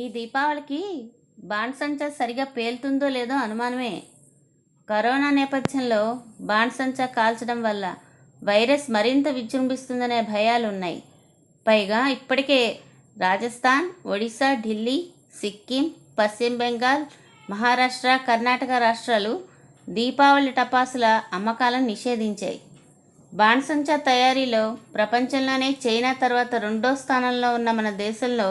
ఈ దీపావళికి బాణసంచా సరిగా పేలుతుందో లేదో అనుమానమే. కరోనా నేపథ్యంలో బాణసంచా కాల్చడం వల్ల వైరస్ మరింత విజృంభిస్తుందనే భయాలు ఉన్నాయి పైగా ఇప్పటికే రాజస్థాన్ ఒడిశా ఢిల్లీ సిక్కిం పశ్చిమ బెంగాల్ మహారాష్ట్ర కర్ణాటక రాష్ట్రాలు దీపావళి టపాసుల అమ్మకాలను నిషేధించాయి. బాణసంచా తయారీలో ప్రపంచంలోనే చైనా తర్వాత రెండో స్థానంలో ఉన్న మన దేశంలో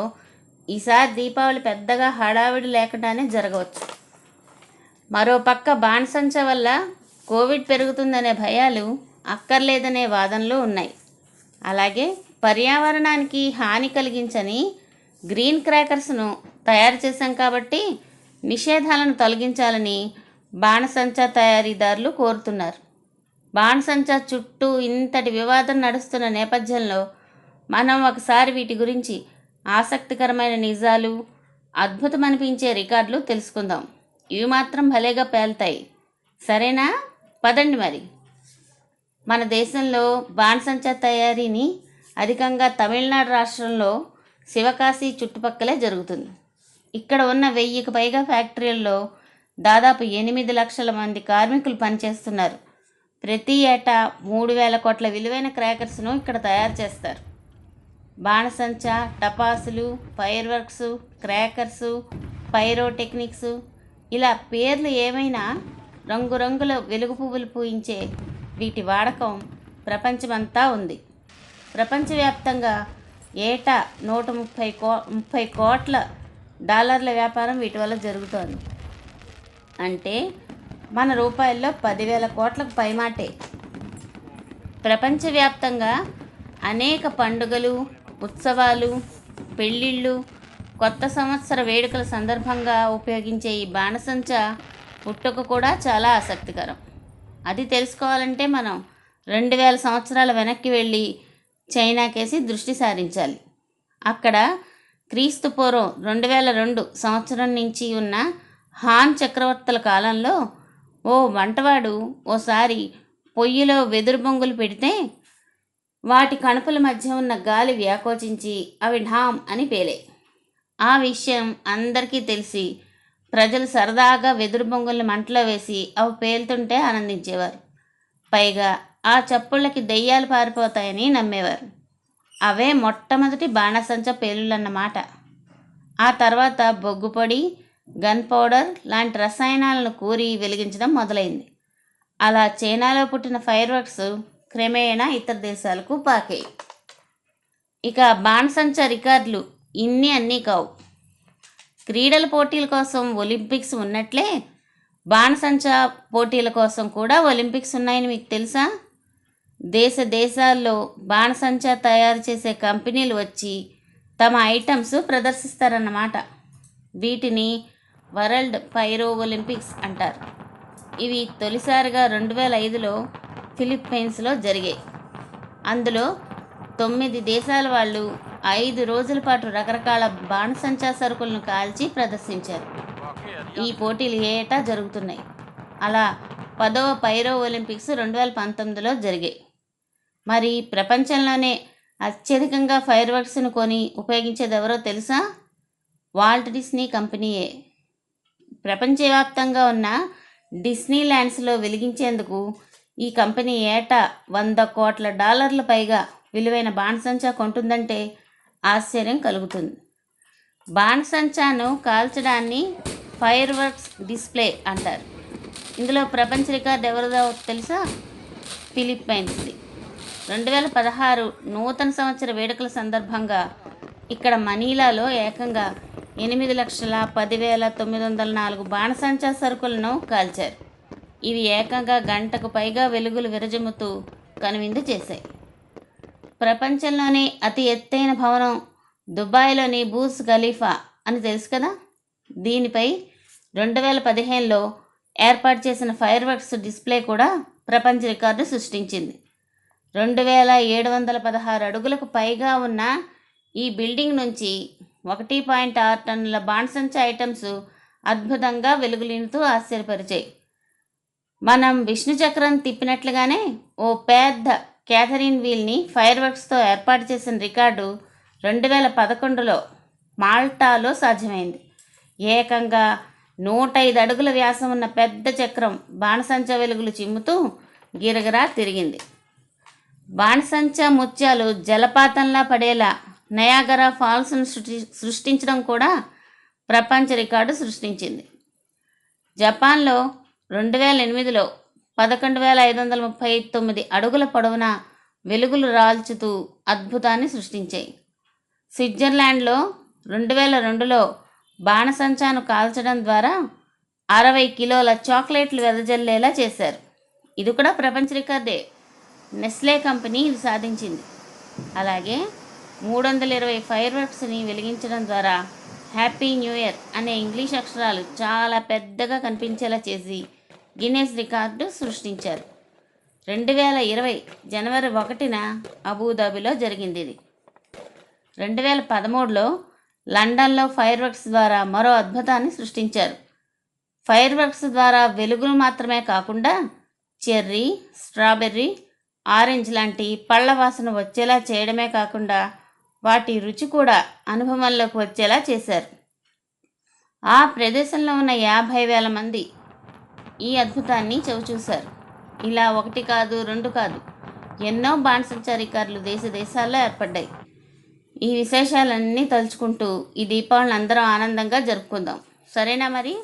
ఈసారి దీపావళి పెద్దగా హడావిడి లేకుండానే జరగవచ్చు. మరోపక్క బాణసంచా వల్ల కోవిడ్ పెరుగుతుందనే భయాలు అక్కర్లేదనే వాదనలు ఉన్నాయి. అలాగే పర్యావరణానికి హాని కలిగించని గ్రీన్ క్రాకర్స్ను తయారు చేశాం కాబట్టి నిషేధాలను తొలగించాలని బాణసంచా తయారీదారులు కోరుతున్నారు. బాణసంచా చుట్టూ ఇంతటి వివాదం నడుస్తున్న నేపథ్యంలో మనం ఒకసారి వీటి గురించి ఆసక్తికరమైన నిజాలు అద్భుతమనిపించే రికార్డులు తెలుసుకుందాం. ఇవి మాత్రం భలేగా పేలుతాయి. సరేనా? పదండి మరి. మన దేశంలో బాణసంచా తయారీని అధికంగా తమిళనాడు రాష్ట్రంలో శివకాశి చుట్టుపక్కలే జరుగుతుంది. ఇక్కడ ఉన్న వెయ్యికి పైగా ఫ్యాక్టరీల్లో దాదాపు ఎనిమిది లక్షల మంది కార్మికులు పనిచేస్తున్నారు. ప్రతి ఏటా మూడు వేల కోట్ల విలువైన క్రాకర్స్ను ఇక్కడ తయారు చేస్తారు. బాణసంచా టపాసులు ఫైర్ వర్క్స్ క్రాకర్సు పైరోటెక్నిక్స్ ఇలా పేర్లు ఏమైనా రంగురంగుల వెలుగు పువ్వులు పూయించే వీటి వాడకం ప్రపంచమంతా ఉంది. ప్రపంచవ్యాప్తంగా ఏటా నూట ముప్పై కో ముప్పై కోట్ల డాలర్ల వ్యాపారం వీటి వల్ల జరుగుతోంది. అంటే మన రూపాయల్లో పదివేల కోట్లకు పైమాటే. ప్రపంచవ్యాప్తంగా అనేక పండుగలు ఉత్సవాలు పెళ్ళిళ్ళు కొత్త సంవత్సర వేడుకల సందర్భంగా ఉపయోగించే ఈ బాణసంచా పుట్టుక కూడా చాలా ఆసక్తికరం. అది తెలుసుకోవాలంటే మనం రెండు వేల సంవత్సరాల వెనక్కి వెళ్ళి చైనాకేసి దృష్టి సారించాలి. అక్కడ క్రీస్తు పూర్వం రెండు వేల రెండు సంవత్సరం నుంచి ఉన్న హాన్ చక్రవర్తుల కాలంలో ఓ వంటవాడు ఓసారి పొయ్యిలో వెదురు బొంగులు పెడితే వాటి కణుపుల మధ్య ఉన్న గాలి వ్యాకోచించి అవి ఢామ్ అని పేలే. ఆ విషయం అందరికీ తెలిసి ప్రజలు సరదాగా వెదురు బొంగుల్ని మంటలో వేసి అవి పేలుతుంటే ఆనందించేవారు. పైగా ఆ చప్పుళ్ళకి దెయ్యాలు పారిపోతాయని నమ్మేవారు. అవే మొట్టమొదటి బాణసంచ పేలుళ్ళన్నమాట. ఆ తర్వాత బొగ్గుపొడి గన్ పౌడర్ లాంటి రసాయనాలను కూరి వెలిగించడం మొదలైంది. అలా చైనాలో పుట్టిన ఫైర్ వర్క్స్ క్రమేణా ఇతర దేశాలకు పాకాయి. ఇక బాణసంచ రికార్డులు ఇన్ని అన్నీ కావు. క్రీడల పోటీల కోసం ఒలింపిక్స్ ఉన్నట్లే బాణసంచా పోటీల కోసం కూడా ఒలింపిక్స్ ఉన్నాయని మీకు తెలుసా? దేశ దేశాల్లో బాణసంచా తయారు చేసే కంపెనీలు వచ్చి తమ ఐటమ్స్ ప్రదర్శిస్తారన్నమాట. వీటిని వరల్డ్ పైరో ఒలింపిక్స్ అంటారు. ఇవి తొలిసారిగా రెండు వేల ఐదులో ఫిలిప్పైన్స్లో జరిగాయి. అందులో తొమ్మిది దేశాల వాళ్ళు ఐదు రోజుల పాటు రకరకాల బాణసంచా సరుకులను కాల్చి ప్రదర్శించారు. ఈ పోటీలు ఏటా జరుగుతున్నాయి? అలా పదవ పైరో ఒలింపిక్స్ రెండు వేల పంతొమ్మిదిలో జరిగాయి. మరి ప్రపంచంలోనే అత్యధికంగా ఫైర్ వర్క్స్ను కొని ఉపయోగించేది ఎవరో తెలుసా? వాల్ట్ డిస్నీ కంపెనీయే. ప్రపంచవ్యాప్తంగా ఉన్న డిస్నీ ల్యాండ్స్లో వెలిగించేందుకు ఈ కంపెనీ ఏటా వంద కోట్ల డాలర్ల పైగా విలువైన బాణసంచా కొంటుందంటే ఆశ్చర్యం కలుగుతుంది. బాణసంచాను కాల్చడాన్ని ఫైర్ వర్క్స్ డిస్ప్లే అంటారు. ఇందులో ప్రపంచ రికార్డ్ ఎవరిదో తెలుసా? ఫిలిప్పైన్స్ది. రెండు వేల పదహారు నూతన సంవత్సర వేడుకల సందర్భంగా ఇక్కడ మనీలాలో ఏకంగా ఎనిమిది లక్షల పదివేల తొమ్మిది వందల నాలుగు బాణసంచా సరుకులను కాల్చారు. ఇవి ఏకంగా గంటకు పైగా వెలుగులు విరజముతూ కనువిందు చేశాయి. ప్రపంచంలోనే అతి ఎత్తైన భవనం దుబాయ్లోని బూస్ ఖలీఫా అని తెలుసు కదా? దీనిపై రెండు వేల పదిహేనులో ఏర్పాటు చేసిన ఫైర్ వర్క్స్ డిస్ప్లే కూడా ప్రపంచ రికార్డు సృష్టించింది. రెండు వేల ఏడు వందల పదహారు అడుగులకు పైగా ఉన్న ఈ బిల్డింగ్ నుంచి ఒకటి పాయింట్ ఆరు టన్నుల బాణసంచ ఐటమ్స్ అద్భుతంగా వెలుగులీనుతూ ఆశ్చర్యపరిచాయి. మనం విష్ణు చక్రం తిప్పినట్లుగానే ఓ పెద్ద క్యాథరిన్ వీల్ని ఫైర్ వర్క్స్తో ఏర్పాటు చేసిన రికార్డు రెండు వేల పదకొండులో మాల్టాలో సాధ్యమైంది. ఏకంగా నూట ఐదు అడుగుల వ్యాసం ఉన్న పెద్ద చక్రం బాణసంచ వెలుగులు చిమ్ముతూ గిరగిరా తిరిగింది. బాణసంచ ముత్యాలు జలపాతంలా పడేలా నయాగరా ఫాల్స్ను సృష్టి సృష్టించడం కూడా ప్రపంచ రికార్డు సృష్టించింది. జపాన్లో రెండు వేల ఎనిమిదిలో పదకొండు వేల ఐదు వందల ముప్పై తొమ్మిది అడుగుల పొడవున వెలుగులు రాల్చుతూ అద్భుతాన్ని సృష్టించాయి. స్విట్జర్లాండ్లో రెండు వేల రెండులో బాణసంచాను కాల్చడం ద్వారా అరవై కిలోల చాక్లెట్లు వెదజల్లేలా చేశారు. ఇది కూడా ప్రపంచ రికార్డే. నెస్లే కంపెనీ ఇది సాధించింది. అలాగే మూడు వందల ఇరవై ఫైర్ వర్క్స్ని వెలిగించడం ద్వారా హ్యాపీ న్యూ ఇయర్ అనే ఇంగ్లీష్ అక్షరాలు చాలా పెద్దగా కనిపించేలా చేసి గిన్నెస్ రికార్డు సృష్టించారు. రెండు వేల ఇరవై జనవరి ఒకటిన అబుదాబిలో జరిగింది ఇది. రెండు వేల పదమూడులో లండన్లో ఫైర్ వర్క్స్ ద్వారా మరో అద్భుతాన్ని సృష్టించారు. ఫైర్ వర్క్స్ ద్వారా వెలుగులు మాత్రమే కాకుండా చెర్రీ స్ట్రాబెర్రీ ఆరెంజ్ లాంటి పళ్ళ వాసన వచ్చేలా చేయడమే కాకుండా వాటి రుచి కూడా అనుభవంలోకి వచ్చేలా చేశారు. ఆ ప్రదేశంలో ఉన్న యాభై వేల మంది ఈ అద్భుతాన్ని చవిచూశారు ఇలా ఒకటి కాదు రెండు కాదు. ఎన్నో బాణసంచ దేశ దేశాల్లో ఏర్పడ్డాయి. ఈ విశేషాలన్నీ తలుచుకుంటూ ఈ దీపావళిని అందరం ఆనందంగా జరుపుకుందాం. సరేనా మరి?